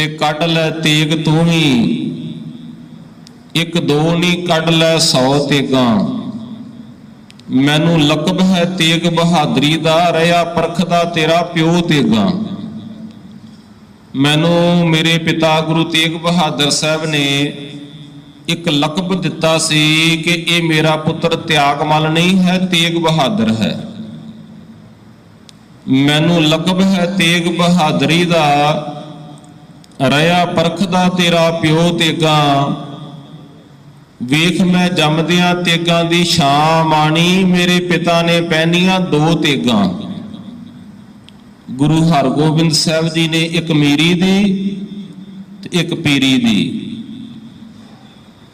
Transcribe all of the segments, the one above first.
ਤੇ ਕੱਢ ਲੈ ਤੇਗ ਤੂੰ ਹੀ ਇੱਕ ਦੋ ਨਹੀਂ ਕੱਢ ਲੈ 100 ਤੇਗਾਂ। ਮੈਨੂੰ ਲਕਬ ਹੈ ਤੇਗ ਬਹਾਦਰੀ ਦਾ ਰਿਆ ਪਰਖਦਾ ਤੇਰਾ ਪਿਓ ਤੇਗਾ। ਮੈਨੂੰ ਮੇਰੇ ਪਿਤਾ ਗੁਰੂ ਤੇਗ ਬਹਾਦਰ ਸਾਹਿਬ ਨੇ ਇੱਕ ਲਕਬ ਦਿੱਤਾ ਸੀ ਕਿ ਇਹ ਮੇਰਾ ਪੁੱਤਰ ਤਿਆਗਮਲ ਨਹੀਂ ਹੈ, ਤੇਗ ਬਹਾਦਰ ਹੈ। ਮੈਨੂੰ ਲਕਬ ਹੈ ਤੇਗ ਬਹਾਦਰੀ ਦਾ ਰਿਆ ਪਰਖਦਾ ਤੇਰਾ ਪਿਓ ਤੇਗਾ। ਵੇਖ ਮੈਂ ਜੰਮਦਿਆਂ ਤੇਗਾਂ ਦੀ ਛਾਂ ਮਾਣੀ ਮੇਰੇ ਪਿਤਾ ਨੇ ਪਹਿਨੀਆਂ ਦੋ ਤੇਗਾਂ। ਗੁਰੂ ਹਰਗੋਬਿੰਦ ਸਾਹਿਬ ਜੀ ਨੇ ਇੱਕ ਮੀਰੀ ਦੀ ਤੇ ਇੱਕ ਪੀਰੀ ਦੀ।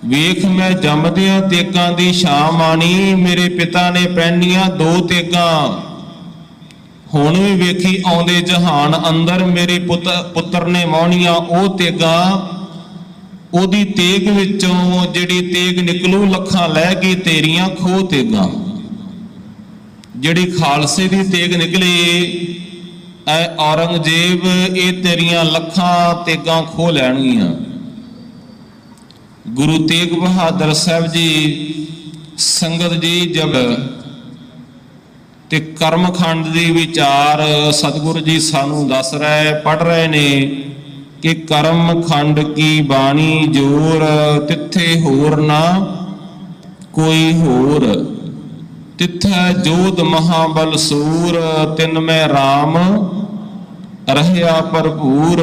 ਵੇਖ ਮੈਂ ਜੰਮਦਿਆਂ ਤੇਗਾਂ ਦੀ ਛਾਂ ਮਾਣੀ ਮੇਰੇ ਪਿਤਾ ਨੇ ਪਹਿਨੀਆਂ ਦੋ ਤੇਗਾਂ। ਹੁਣ ਵੀ ਵੇਖੀ ਆਉਂਦੇ ਜਹਾਨ, ਅੰਦਰ ਮੇਰੇ ਪੁੱਤ, ਪੁੱਤਰ ਨੇ ਮੌਣੀਆਂ ਉਹ ਤੇਗਾਂ ਉਹਦੀ ਤੇਗ ਵਿੱਚੋਂ ਜਿਹੜੀ ਤੇਗ ਨਿਕਲੂ, ਲੱਖਾਂ ਲੈ ਗਈ ਤੇਰੀਆਂ ਖੋਹ ਤੇਗਾਂ। ਜਿਹੜੀ ਖਾਲਸੇ ਦੀ ਤੇਗ ਨਿਕਲੀ, ਐ ਔਰੰਗਜ਼ੇਬ, ਇਹ ਤੇਰੀਆਂ ਲੱਖਾਂ ਤੇਗਾਂ ਖੋਹ ਲੈਣਗੀਆਂ। ਗੁਰੂ ਤੇਗ ਬਹਾਦਰ ਸਾਹਿਬ ਜੀ, ਸੰਗਤ ਜੀ, ਜਬ ਤੇ ਕਰਮਖੰਡ ਦੀ ਵਿਚਾਰ ਸਤਿਗੁਰੂ ਜੀ ਸਾਨੂੰ ਦੱਸ ਰਹੇ ਪੜ ਰਹੇ ਨੇ ਕਿ ਕਰਮ ਖੰਡ ਕੀ ਬਾਣੀ ਜੋਰ, ਤਿੱਥੇ ਹੋਰ ਨਾ ਕੋਈ ਹੋਰ। ਤਿੱਥੈ ਜੋਧ ਮਹਾਬਲ ਸੂਰ, ਤਿਨ ਮੈਂ RAM ਰਹਿਆ ਭਰਪੂਰ।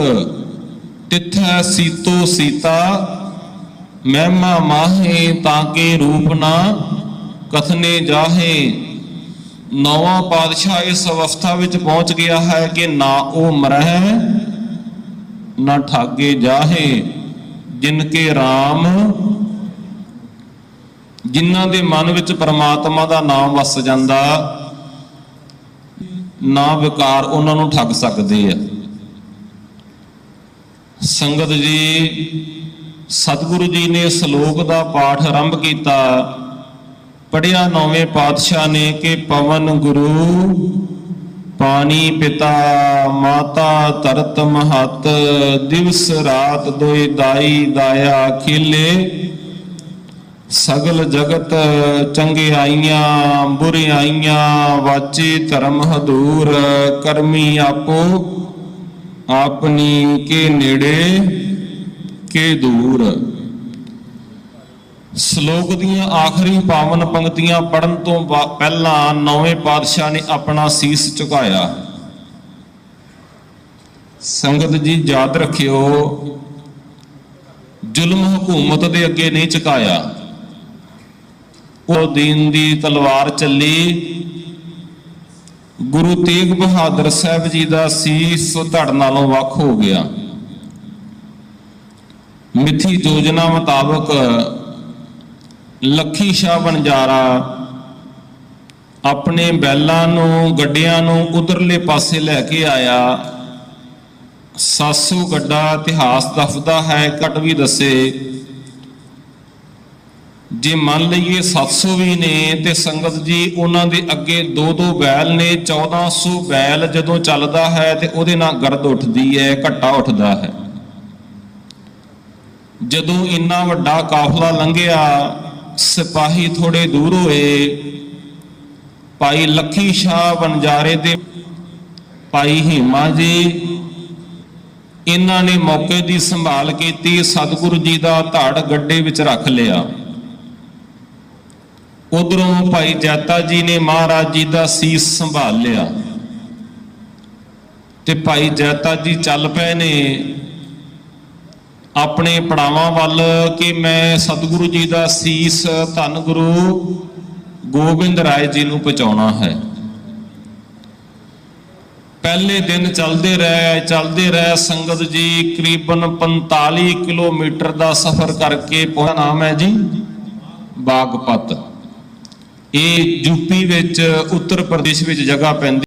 ਤਿੱਥੈ ਸੀਤੋ ਸੀਤਾ, ਮਹਿਮਾ ਮਾਹੇ ਤਾਂ ਕੇ ਰੂਪ ਨਾ ਕਥਨੇ ਜਾਹੇ। ਨੌਵਾਂ ਪਾਤਸ਼ਾਹ ਇਸ ਅਵਸਥਾ ਵਿੱਚ ਪਹੁੰਚ ਗਿਆ ਹੈ ਕਿ ਨਾ ਉਹ ਮਰਹਿ, ਨਾ ਠਾਗੇ ਜਾਹੇ ਜਿਨ ਕੇ RAM ਜਿਨ੍ਹਾਂ ਦੇ ਮਨ ਵਿੱਚ ਪਰਮਾਤਮਾ ਦਾ ਨਾਮ ਵਸ ਜਾਂਦਾ, ਨਾ ਵਿਕਾਰ ਉਹਨਾਂ ਨੂੰ ਠੱਗ ਸਕਦੇ ਆ। ਸੰਗਤ ਜੀ, ਸਤਿਗੁਰੂ ਜੀ ਨੇ ਸ਼ਲੋਕ ਦਾ ਪਾਠ ਆਰੰਭ ਕੀਤਾ। ਪੜਿਆ ਨੌਵੇਂ ਪਾਤਸ਼ਾਹ ਨੇ ਕਿ ਪਵਨ ਗੁਰੂ ਪਾਣੀ ਪਿਤਾ, ਮਾਤਾ ਤਰਤ ਮਹਤ, ਦਿਵਸ ਰਾਤ ਦੋਇ ਦਾਈ ਦਾਇਆ ਖਿਲੇ ਸਗਲ ਜਗਤ ਚੰਗਿਆਈਆਂ ਬੁਰਿਆਈਆਂ ਵਾਚੇ ਧਰਮ ਹਦੂਰ, ਕਰਮੀ ਆਪੋ, ਆਪਣੀ ਕੇ ਨੇੜੇ, ਕੇ ਦੂਰ। ਸ਼ਲੋਕ ਦੀਆਂ ਆਖਰੀ ਪਾਵਨ ਪੰਕਤੀਆਂ ਪੜਨ ਤੋਂ ਬਾ- ਪਹਿਲਾਂ ਨੌਵੇਂ ਪਾਤਸ਼ਾਹ ਨੇ ਆਪਣਾ ਸੀਸ ਝੁਕਾਇਆ। ਸੰਗਤ ਜੀ, ਯਾਦ ਰੱਖਿਓ, ਜ਼ੁਲਮ ਹਕੂਮਤ ਦੇ ਅੱਗੇ ਨਹੀਂ ਝੁਕਾਇਆ। ਉਹ ਦੀਨ ਦੀ ਤਲਵਾਰ ਚੱਲੀ। ਗੁਰੂ ਤੇਗ ਬਹਾਦਰ ਸਾਹਿਬ ਜੀ ਦਾ ਸੀਸ ਧੜ ਨਾਲੋਂ ਵੱਖ ਹੋ ਗਿਆ। ਮਿੱਥੀ ਯੋਜਨਾ ਮੁਤਾਬਕ ਲੱਖੀ ਸ਼ਾਹ ਬਣਜਾਰਾ ਆਪਣੇ ਬੈਲਾਂ ਨੂੰ, ਗੱਡਿਆਂ ਨੂੰ ਉਧਰਲੇ ਪਾਸੇ ਲੈ ਕੇ ਆਇਆ। ਸਾਸੂ ਗੱਡਾ ਇਤਿਹਾਸ ਦੱਸਦਾ ਹੈ, ਘਟ ਵੀ ਦੱਸੇ। ਜੇ ਮੰਨ ਲਈਏ 700 ਵੀ ਨੇ, ਤੇ ਸੰਗਤ ਜੀ ਉਹਨਾਂ ਦੇ ਅੱਗੇ ਦੋ ਦੋ ਬੈਲ ਨੇ 1400 ਬੈਲ ਜਦੋਂ ਚੱਲਦਾ ਹੈ, ਤੇ ਉਹਦੇ ਨਾਲ ਗਰਦ ਉੱਠਦੀ ਹੈ, ਘੱਟਾ ਉੱਠਦਾ ਹੈ। ਜਦੋਂ ਇੰਨਾ ਵੱਡਾ ਕਾਫਲਾ ਲੰਘਿਆ ਸਿਪਾਹੀ ਥੋੜੇ ਦੂਰ ਹੋਏ। ਭਾਈ ਲੱਖੀ ਸ਼ਾਹ ਬੰਜਾਰੇ ਦੇ ਭਾਈ ਹੀਮਾ ਜੀ, ਇਹਨਾਂ ਨੇ ਮੌਕੇ ਦੀ ਸੰਭਾਲ ਕੀਤੀ, ਸਤਿਗੁਰੂ ਜੀ ਦਾ ਧੜ ਗੱਡੇ ਵਿੱਚ ਰੱਖ ਲਿਆ। ਉਧਰੋਂ ਭਾਈ ਜੈਤਾ ਜੀ ਨੇ ਮਹਾਰਾਜ ਜੀ ਦਾ ਸੀਸ ਸੰਭਾਲ ਲਿਆ। ਤੇ ਭਾਈ ਜੈਤਾ ਜੀ ਚੱਲ ਪਏ ਨੇ। ਆਪਣੇ ਪੜਾਵਾਂ ਵੱਲ ਕਿ ਮੈਂ ਸਤਿਗੁਰੂ ਜੀ ਦਾ ਸੀਸ ਧੰਨ ਗੁਰੂ ਗੋਬਿੰਦ ਰਾਏ ਜੀ ਨੂੰ ਪਹੁੰਚਾਉਣਾ ਹੈ। ਪਹਿਲੇ ਦਿਨ ਚੱਲਦੇ ਰਹੇ ਚੱਲਦੇ ਰਹੇ ਸੰਗਤ ਜੀ ਕਰੀਬਨ 45 ਕਿਲੋਮੀਟਰ ਦਾ ਸਫ਼ਰ ਕਰਕੇ ਪਹੁੰਚਾ ਨਾਮ ਹੈ ਜੀ ਬਾਗਪਤ। ਇਹ ਯੂਪੀ ਵਿੱਚ ਉੱਤਰ ਪ੍ਰਦੇਸ਼ ਵਿੱਚ ਜਗ੍ਹਾ ਪੈਂਦੀ